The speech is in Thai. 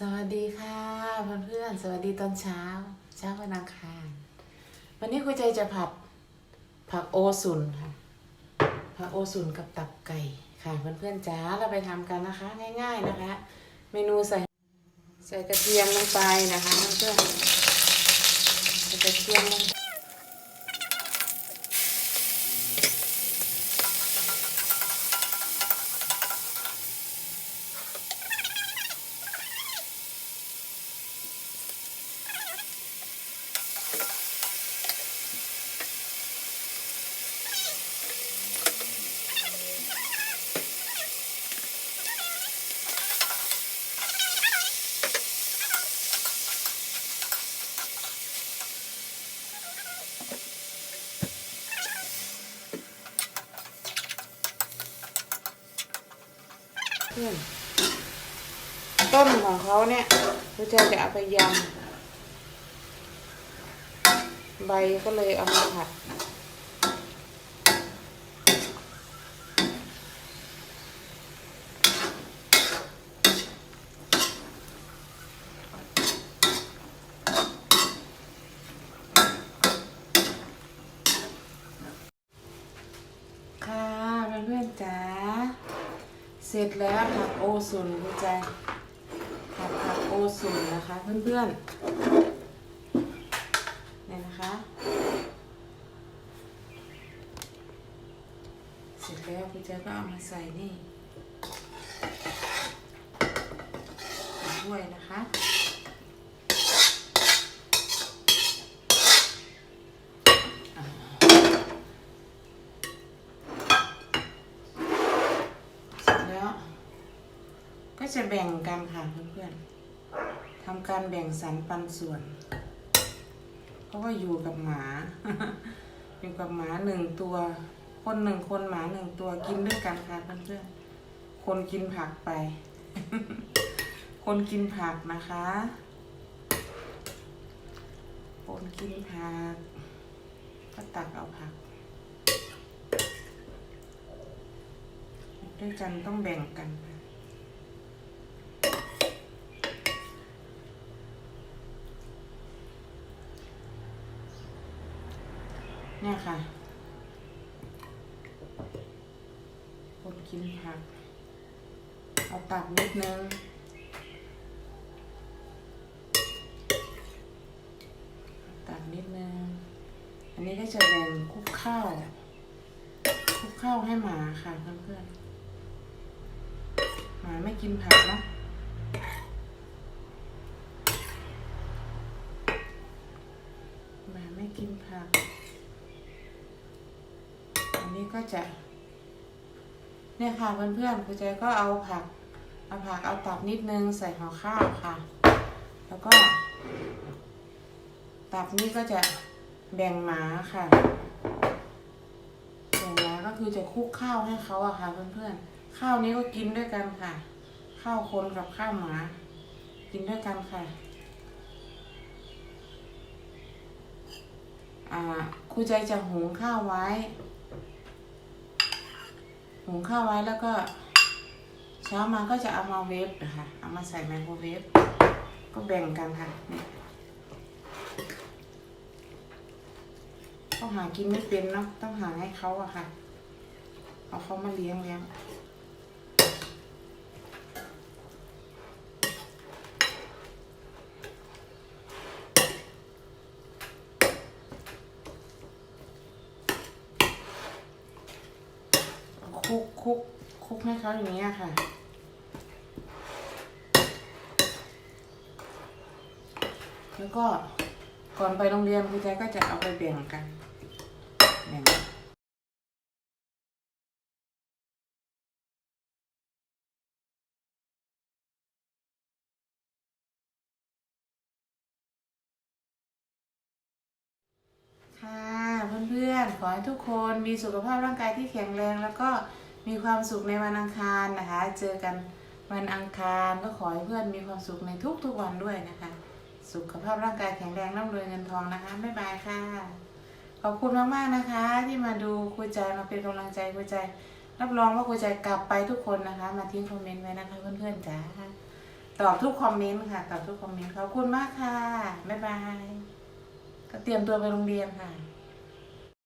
สวัสดีค่ะเพื่อนๆสวัสดีตอนเช้า เช้าวันอังคารวันนี้คุณใจจะผัดผักโอสุนค่ะผักโอสุนกับตับไก่ค่ะเพื่อนๆจ้าเราไปทำกันนะคะ ง่ายๆนะคะ เมนูใส่ใส่กระเทียมลงไปนะคะเพื่อนๆใส่กระเทียมลง เพื่อนต้นของเขาเนี่ยคุยใจจะเอาไปยำใบก็เลยเอามาผัดค่ะเพื่อนๆจ๋า ร็จแล้วผักโอสุนคุณใจผัดผักโอสุนนะคะเพื่อนๆเนี่ยนะคะ เสร็จแล้วคุณใจก็เอามาใส่นี่ถ้วยนะคะ เสร็จแล้ว ก็จะแบ่งกันค่ะเพื่อนๆทำการแบ่งสรรปันส่วน เพราะว่าอยู่กับหมา อยู่กับหมาหนึ่งตัว คนหนึ่งคนหมาหนึ่งตัวกินด้วยกันค่ะเพื่อนๆคนกินผักไป คนกินผักนะคะ คนกินผัก ก็ตักเอาผัก ด้วยกันต้องแบ่งกันค่ะ เนี่ยค่ะ คนกินผัก เอาตักนิดนึงตักนิดนึง อันนี้ก็จะแบ่งคลุกข้าวคลุกข้าวให้หมาค่ะเพื่อนๆ หมาไม่กินผักเนาะหมาไม่กินผัก นี้ก็จะ เนี่ยค่ะเพื่อนๆคุณใจก็เอาผัก เอาผักเอาตับนิดนึงใส่ห่อข้าวค่ะ แล้วก็ ตับนี่ก็จะแบ่งหมาค่ะแบ่งหมาก็คือจะคุกข้าวให้เขาอะค่ะ เพื่อนๆ ข้าวนี้ก็กินด้วยกันค่ะ ข้าวคนกับข้าวหมา กินด้วยกันค่ะครูใจจะหุงข้าวไว้ หุงข้าวไว้แล้วก็ เช้ามาก็จะเอามาเวฟนะคะเอามาใส่ไมโครเวฟก็แบ่งกันค่ะเนี่ยต้องหากินไม่เป็นเนาะต้องหาให้เขาอะค่ะ เอาเขามาเลี้ยงเลี้ยง ค ลุกคลุกคลุกให้เขาอย่างนี้ยค่ะ แล้วก็ก่อนไปโรงเรียนคุณแจ๊ก็จะเอาไปแบ่งกันแบ่งค่ะเพื่อนๆขอให้ทุกคนมีสุขภาพร่างกายที่แข็งแรงแล้วก็ มีความสุขในวันอังคารนะคะ เจอกันวันอังคารก็ขอให้เพื่อนมีความสุขในทุกๆวันด้วยนะคะ สุขภาพร่างกายแข็งแรงร่ำรวยเงินทองนะคะบ๊ายบายค่ะ ขอบคุณมากๆนะคะ ที่มาดูคุยใจมาเป็นกำลังใจคุยใจ รับรองว่าคุยใจกลับไปทุกคนนะคะ มาทิ้งคอมเมนต์ไว้นะคะเพื่อนๆจ้าตอบทุกคอมเมนต์ค่ะตอบทุกคอมเมนต์ขอบคุณมากค่ะบ๊ายบายก็เตรียมตัวไปโรงเรียนค่ะ